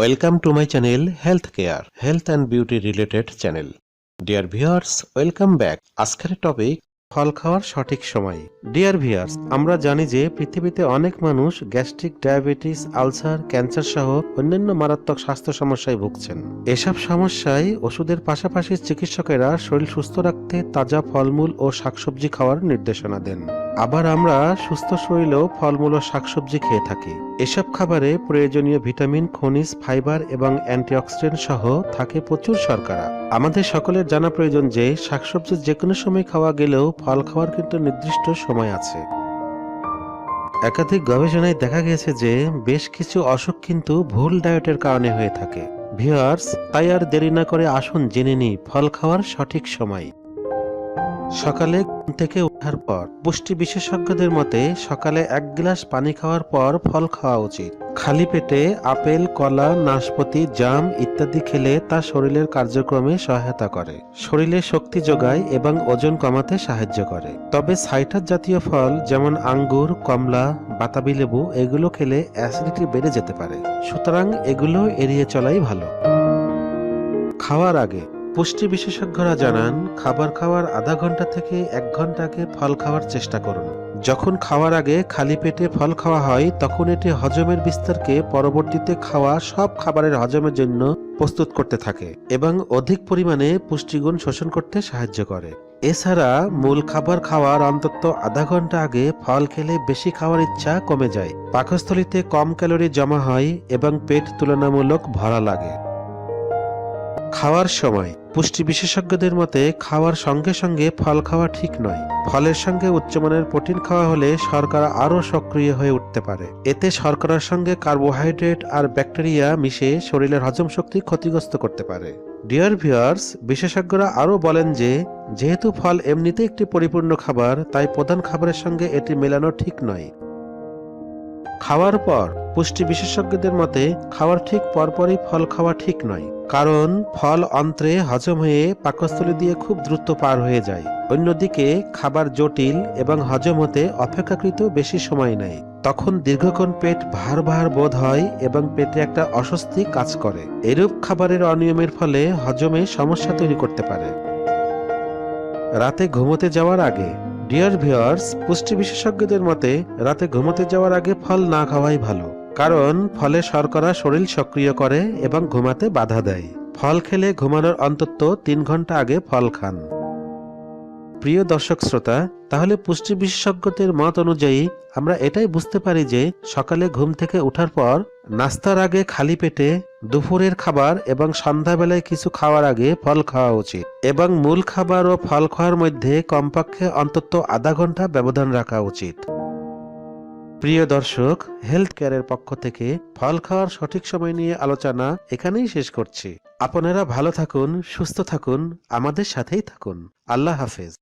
Welcome to my channel health care health and beauty related channel dear viewers welcome back আজকের topic ফল খাওয়ার সঠিক সময়। Dear viewers আমরা জানি যে পৃথিবীতে অনেক মানুষ গ্যাস্ট্রিক, ডায়াবেটিস, আলসার, ক্যান্সার সহ অন্যান্য মারাত্মক স্বাস্থ্য সমস্যায় ভুগছেন। এসব সমস্যায় ওষুধের পাশাপাশি চিকিৎসকেরা শরীর সুস্থ রাখতে তাজা ফলমূল ও শাকসবজি খাওয়ার নির্দেশনা দেন। আবার আমরা সুস্থ শরীরেও ফলমূল ও শাকসবজি খেয়ে থাকি। এসব খাবারে প্রয়োজনীয় ভিটামিন, খনিজ, ফাইবার এবং অ্যান্টিঅক্সিডেন্ট সহ থাকে প্রচুর শর্করা। আমাদের সকলের জানা প্রয়োজন যে, শাকসবজি যে কোনো সময় খাওয়া গেলেও ফল খাওয়ার কিন্তু নির্দিষ্ট সময় আছে। একাধিক গবেষণায় দেখা গেছে যে, বেশ কিছু অসুখ কিন্তু ভুল ডায়েটের কারণে হয়ে থাকে। ভিউয়ার্স, তাই আর দেরি না করে আসুন জেনে নিই ফল খাওয়ার সঠিক সময়। সকালে ঘুম থেকে ওঠার পর পুষ্টি বিশেষজ্ঞদের মতে সকালে এক গ্লাস পানি খাওয়ার পর ফল খাওয়া উচিত। খালি পেটে আপেল, কলা, নাশপাতি, জাম ইত্যাদি খেলে তা শরীরের কার্যক্রমে সহায়তা করে। শরীরে শক্তি যোগায় এবং ওজন কমাতে সাহায্য করে। তবে সাইটার জাতীয় ফল যেমন আঙ্গুর, কমলা, বাতাবি লেবু এগুলো খেলে অ্যাসিডিটি বেড়ে যেতে পারে। সুতরাং এগুলো এড়িয়ে চলাই ভালো। খাওয়ার আগে পুষ্টি বিশেষজ্ঞরা জানান, খাবার খাওয়ার আধা ঘণ্টা থেকে এক ঘণ্টা আগে ফল খাওয়ার চেষ্টা করুন। যখন খাওয়ার আগে খালি পেটে ফল খাওয়া হয়, তখন এটি হজমের বিস্তারকে পরবর্তীতে খাওয়া সব খাবারের হজমের জন্য প্রস্তুত করতে থাকে এবং অধিক পরিমাণে পুষ্টিগুণ শোষণ করতে সাহায্য করে। এছাড়া মূল খাবার খাওয়ার অন্তত আধা ঘণ্টা আগে ফল খেলে বেশি খাওয়ার ইচ্ছা কমে যায়। পাকস্থলিতে কম ক্যালোরি জমা হয় এবং পেট তুলনামূলক ভরা লাগে। খাওয়ার সময়। পুষ্টি বিশেষজ্ঞদের মতে, খাওয়ার সঙ্গে সঙ্গে ফল খাওয়া ঠিক নয়। ফলের সঙ্গে উচ্চমানের প্রোটিন খাওয়া হলে শর্করা আরও সক্রিয় হয়ে উঠতে পারে। এতে শর্করার সঙ্গে কার্বোহাইড্রেট আর ব্যাকটেরিয়া মিশে শরীরের হজম শক্তি ক্ষতিগ্রস্ত করতে পারে। ডিয়ার ভিউয়ার্স, বিশেষজ্ঞরা আরও বলেন যে, যেহেতু ফল এমনিতে একটি পরিপূর্ণ খাবার, তাই প্রধান খাবারের সঙ্গে এটি মেলানো ঠিক নয়। খাওয়ার পর পুষ্টি বিশেষজ্ঞদের মতে খাওয়ার ঠিক পরপরই ফল খাওয়া ঠিক নয়, কারণ ফল অন্ত্রে হজম হয়ে পাকস্থলী দিয়ে খুব দ্রুত পার হয়ে যায়। অন্যদিকে খাবার জটিল এবং হজম হতে অপেক্ষাকৃত বেশি সময় নেয়। তখন দীর্ঘক্ষণ পেট ভার ভার বোধ হয় এবং পেটে একটা অস্বস্তি কাজ করে। এরূপ খাবারের অনিয়মের ফলে হজমে সমস্যা তৈরি করতে পারে। রাতে ঘুমোতে যাওয়ার আগে ডিয়ার ভিওয়ার্স পুষ্টি বিশেষজ্ঞদের মতে, রাতে ঘুমাতে যাওয়ার আগে ফল না খাওয়াই ভালো। কারণ, ফলে শর্করা শরীর সক্রিয় করে এবং ঘুমাতে বাধা দেয়। ফল খেলে ঘুমানোর অন্তত তিন ঘণ্টা আগে ফল খান। প্রিয় দর্শক শ্রোতা, তাহলে পুষ্টি বিশেষজ্ঞদের মত অনুযায়ী আমরা এটাই বুঝতে পারি যে সকালে ঘুম থেকে ওঠার পর নাস্তার আগে খালি পেটে দুপুরের খাবার এবং সন্ধ্যাবেলায় কিছু খাওয়ার আগে ফল খাওয়া উচিত এবং মূল খাবার ও ফল খাওয়ার মধ্যে কমপক্ষে অন্তত আধা ঘণ্টা ব্যবধান রাখা উচিত। প্রিয় দর্শক হেলথ কেয়ারের পক্ষ থেকে ফল খাওয়ার সঠিক সময় নিয়ে আলোচনা এখানেই শেষ করছি। আপনারা ভালো থাকুন, সুস্থ থাকুন, আমাদের সাথেই থাকুন। আল্লাহ হাফেজ।